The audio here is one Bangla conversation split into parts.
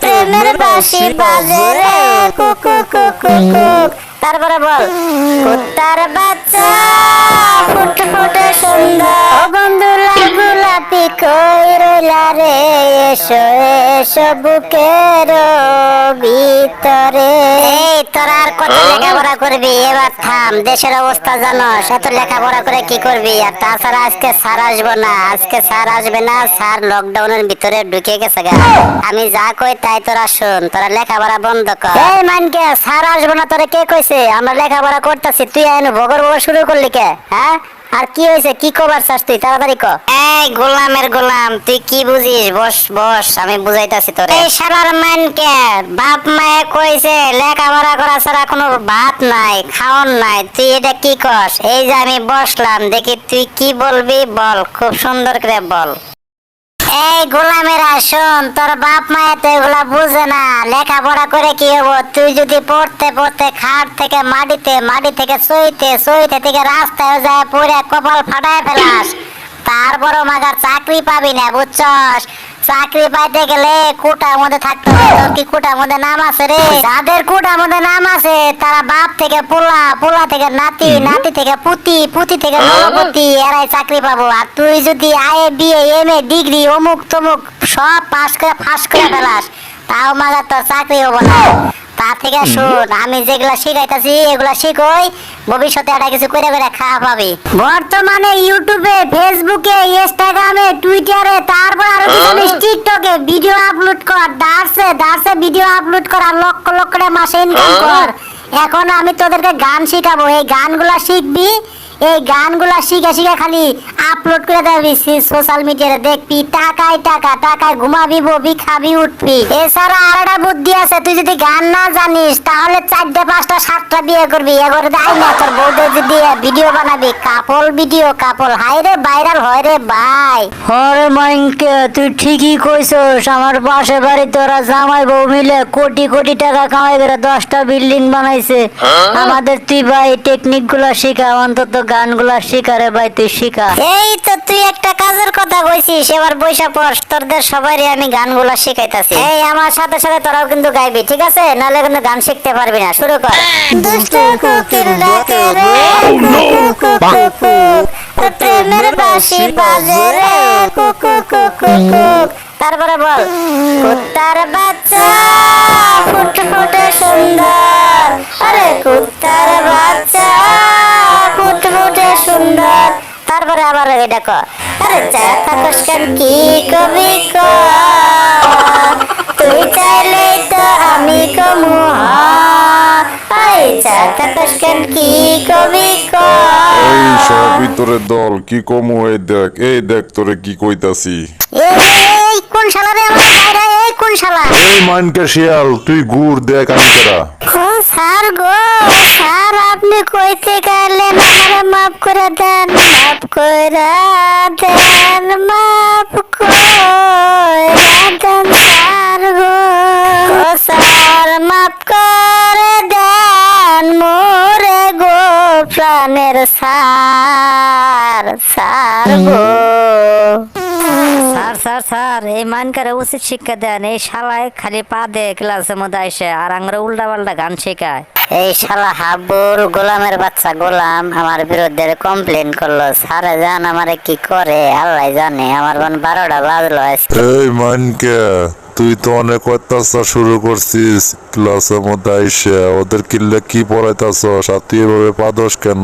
প্রেমের বাঁশি বাজে রে কুকু কুকু কুক তারপরে বল কুত্তার বাচ্চা ফুট ফুটে সুন্দর ও বন্ধুরা গোলাপি কই রইলা রে বুকের ভিতরে। এই তোরা আর কত লেখাপড়া করবি? এবার থাম দেশের অবস্থা জানোস এত লেখাপড়া করে কি করবি? আর তাছাড়া আজকে স্যার আসব না আজকে স্যার আসবে না স্যার লকডাউনের ভিতরে ঢুকে গেছে গা। আমি যা কই তাই তোরা শুন তোরা লেখাপড়া বন্ধ কর। এই মানকে স্যার আসব না তোরা কে কইছে? আমরা লেখাপড়া করতেছি তুই ভগর ভগর শুরু করলি কে হ্যাঁ? আর কি হয়েছে? কি খবর চাস তুই? তাড়াতাড়ি ক। এই গোলামের গোলাম তুই কি বুঝিস? বস বস আমি বুঝাইতাছি তোরে। এই শালার মানকে বাপ মায়ে কইছে লেখাপড়া করা ছাড়া কোনো ভাত নাই খাওন নাই তুই এটা কি কস? এই যে আমি বসলাম দেখি তুই কি বলবি বল খুব সুন্দর করে বল। এই গোলামেরা শোন তোর বাপ মায়ের তো এগুলা বুঝে না। লেখাপড়া করে কি হব? তুই যদি পড়তে পড়তে খাট থেকে মাটিতে, মাটি থেকে সইতে সইতে থেকে রাস্তায় যায়, পড়ে কপাল ফাটায় ফেলাস, তারপরও মাগার চাকরি পাবি না, বুঝছস? চাকরি পাইতে গেলে কোটার মধ্যে থাকতে হবে। তোর কি কোটার মধ্যে নাম আছে রে? যাদের কোটার মধ্যে নাম আছে তারা বাপ থেকে পোলা পোলা থেকে নাতি নাতি থেকে পুতি পুতি থেকে নবপতি এরাই চাকরি পাবো। আর তুই যদি I BA M A degree অমুক তমুক সব পাস করে ফাঁস করে ফেলাস তাও মাগার তোর চাকরি হব না। তা থেকে শোন আমি যেগুলা শিখাইতাছি এগুলা শিখই ভবিষ্যতে একটা কিছু করে করে খাওয়া পাবি। বর্তমানে ইউটিউবে ফেসবুকে ইনস্টাগ্রামে টুইটারে তারপর আরও কিছু টিকটকে ভিডিও আপলোড কর দার্সে দার্সে ভিডিও আপলোড কর আর লক্ষ লক্ষ টাকা মাসে ইনকাম কর। এখন আমি তোদেরকে গান শিখাবো এই গানগুলা শিখবি এই গানগুলা শিখে শিখে খালি আপলোড করে দেবি সোশ্যাল মিডিয়াতে দেখবি টাকায় টাকা টাকায় ঘুমাবি ববি খাবি উঠবি। এছাড়া আর একটা বুদ্ধি আছে তুই যদি গান না জানিস তাহলে চারটে পাঁচটা সাতটা বিয়ে করবি। এবারে আই না তোর বউদের যদি ভিডিও বানাবি কাপল ভিডিও কাপল। হাই রে ভাইরাল হয় রে ভাই। হরে মাইনকে তুই ঠিকই কইছস আমার পাশে বাড়ি তোরা জামাই বউ মিলে কোটি কোটি টাকা কামাই করে দশটা বিল্ডিং বানাইছে। আমাদের তুই ভাই টেকনিকগুলা শিখা অন্তত গানগুলা শিখা রে ভাই তুই শিখা এই তো তুই একটা কাজের কথা কইছিস এবার বৈশা পড় তোরদের সবারই আমি গানগুলা শিখাইতাছি। এই আমার সাথে সাথে তোরাও কিন্তু গাইবি ঠিক আছে? নাহলে কিন্তু গান শিখতে পারবি না শুরু কর। দুষ্টু কোকিল ডাকে রে কুকু কুকু কুক প্রেমের বাঁশি বাজে রে কুকু কুকু কুক তারপরে বল কুত্তার বাচ্চা ফুট ফুটে সুন্দর। আরে কুত্তার বাচ্চা। সুন্দর। তারপরে আবার এটা ক আরে চা থাকস কেন কি কবি ক? তুই চাইলেই তো আমি কমু আরে চা থাকস কেন কি কবি ক? এই সব ভিতরে দল কি কমু এই দেখ এই দেখ তোরে কি কইতাছি। এই কোন শালা রে আমার বাইরে এই কোন শালা? এই মানকে শিয়াল তুই গুড় দেখ আমি তোরা। ও স্যার গো। আপনি কইতে গেলে আমারে মাফ করে দেন, মাফ করে দেন, মাফ করে দেন স্যার গো স্যার মাফ করে দেন, মোরে গো প্রাণের সার সার গো। স্যার স্যার এই মানকারে উচিত শিক্ষা দেন। এই শালায় খালি পা দে ক্লাসের মধ্যে আইসে আর আমরা উল্টা পাল্টা গান শেখায়। এই শালা হাবুর গোলামের বাচ্চা গোলাম আমার বিরুদ্ধে কমপ্লেন করল। স্যারে জান আমারে কি করে? আল্লাহ জানে আমার বোন বারোটা বাজলো। এই মানকে তুই তো অনেক অত্যাচার শুরু করছিস ক্লাসের মধ্যে আইসে। ওদের কিল্লে কি পড়াইতাছ আর তুই এভাবে পাদস কেন?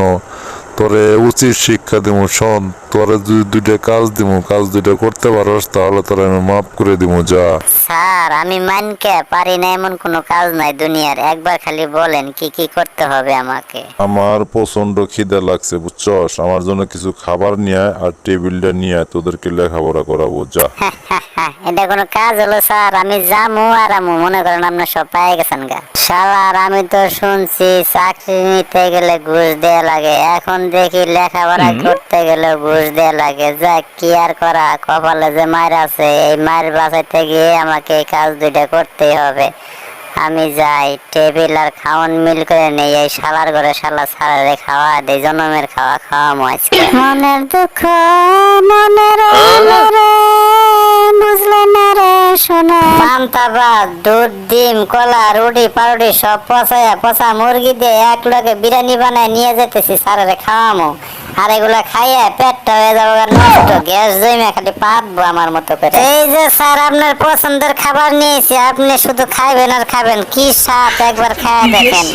তোরে উচিত শিক্ষা দিমু শোন তোরে যদি দুইটা কাজ দিমু কাজ দুইটা করতে পারস তাহলে তোরে আমি মাফ করে দিমু যা। স্যার আমি মানকে পারি না এমন কোনো কাজ নাই দুনিয়ার। একবার খালি বলেন কি কি করতে হবে আমাকে। আমার প্রচণ্ড খিদে লাগছে বুঝছস? আমার জন্য কিছু খাবার নিয়ে আর টেবিলটা নিয়ে তোদেরকে লেখাপড়া করাবো যা। এটা কোনো কাজ হলো স্যার আমি যামু আর আমু মনে করেন আপনার সব পেয়ে গেছেন গা। আমি তো শুনছি চাকরি নিতে গেলে ঘুষ দেয়া লাগে এখন দেখি লেখাপড়া করতে গেলে ঘুষ দেয়া লাগে যা কি আর করা কপালে যে মায়ের আছে এই মায়ের বাঁচাইতে গিয়ে আমাকে এই কাজ দুইটা করতেই হবে। আমি যাই টেবিল আর খাওয়ান মিল করে নেই এই শালার ঘরে শালা সারারে খাওয়া দেই জনমের খাওয়া খাওয়া মনের দুঃখ মনের বুঝলে না রে শোনা পান্তাবাদ, দুধ, ডিম, কলা, রুটি, পাউরুটি সব পচায়া পচা মুরগি দিয়ে এক লোকে বিরিয়ানি বানায় নিয়ে যেতেছি সারারে খাওয়ামো। আর এগুলা খাইয়ে পেটটা হয়ে যাব নষ্ট। গ্যাস জমে খালি পাতবো আমার মতো করে। এই যে স্যার আপনার পছন্দের খাবার নিয়েছি। আপনি শুধু খাইবেন আর খাবেন। কি স্বাদ? একবার খায় দেখেন।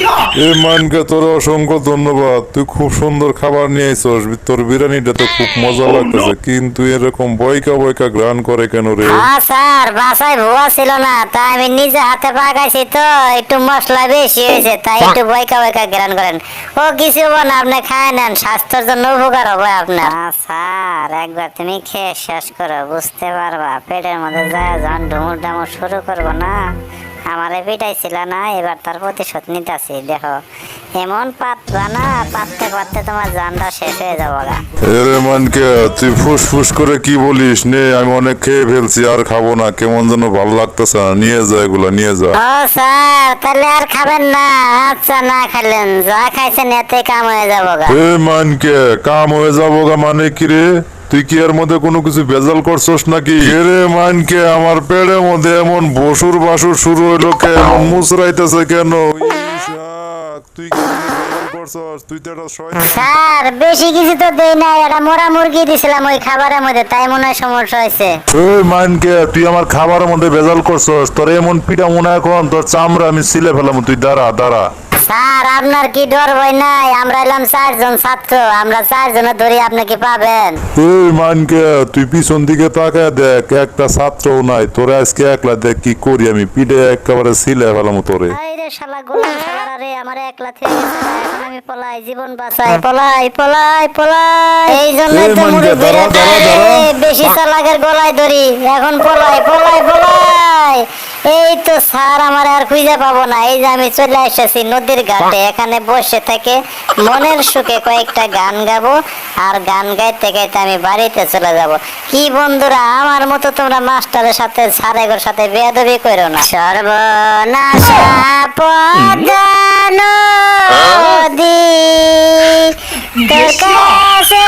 এ মানকে তোর অসংখ্য ধন্যবাদ। তুই খুব সুন্দর খাবার নিয়ে আইসস তোর বিরিয়ানিটা তো খুব মজা লাগতেছে। কিন্তু এরকম বয়কা বয়কা গ্রান করে কেন রে? হ্যাঁ স্যার বাসায় ভুয়া ছিল না। তাই আমি নিজে হাতে পাকাইছি তো। একটু মশলা বেশি হয়েছে তাই একটু বয়কা বয়কা গ্রান করেন। ও কিছু না আপনি খায় নেন। স্বাস্থ্যের জন্য উপকার হবে আপনার। স্যার, একবার তুমি খেয়ে শেষ করো, বুঝতে পারবা, পেটের মধ্যে যায় যখন ডুমুর ডামুর শুরু করব না। আমারে পিটাইছিল না এবার তার প্রতিশোধ নিতেছি দেখো। এমন পাতবা না পাততে পাততে তোমার জানটা শেষ হয়ে যাব গা। এরে মানকে তুই ফুস ফুস করে কি বলিস? নে আমি অনেক খেয়ে ফেলছি আর খাব না কেমন যেন ভালো লাগতেছে না। নিয়ে যা এগুলো নিয়ে যা। ও স্যার তাহলে আর খাবেন না আচ্ছা না খেলেন। যা খাইছেন এতে কাম হয়ে যাব গা। এ মানকে কাম হয়ে যাব গা মানে কি রে? তুই কি এর মধ্যে কোনো কিছু বেজাল করছস নাকি? এরে মানকে আমার পেটের মধ্যে এমন বসুর বাসুর শুরু হইল কে? এমন মুসরাইতেছে কেন? তুই কি করছস? তুই তো স্যার বেশি কিছু তো দেই না এটা মোরা মুরগি দিছিলাম ওই খাবারের মধ্যে তাই মনে হয় সমস্যা হয়েছে। ওই মানকে তুই আমার খাবারের মধ্যে করছস? তোর এমন মনে এখন তোর চামড়া আমি সিলে ফেলাম তুই দাঁড়া দাঁড়া। স্যার আপনার কি ডর ভয় নাই? আমরা এলাম চারজন ছাত্র আমরা চারজনে ধরি আপনি কি পাবেন। এই মানকে তুই পিছন দিকে তাকায় দেখ একটা ছাত্রও নাই। তোরে আজকে একলা দেখ কি করি আমি পিঠে একেবারে সিলে ফেলাম তোরে। এই রে শালা গোলাম শালারা রে আমার একলা থেকে এখন আমি পলাই জীবন বাঁচাই। পলাই পলাই পলাই। এই জন্যই তো মুড়ি। বেশি চালাকের গলায় ধরি এখন পলাই পলাই। স্যার আমার আর খুঁজে পাবো না। এই যে আমি চলে এসেছি নদীর ঘাটে। এখানে বসে থেকে মনের সুখে কয়েকটা গান গাবো আর গান গাইতে গাইতে আমি বাড়িতে চলে যাব। কি বন্ধুরা আমার মতো তোমরা মাস্টারের সাথে স্যারের সাথে বেয়াদবি করো না। সর্বনাশা তোর কাছে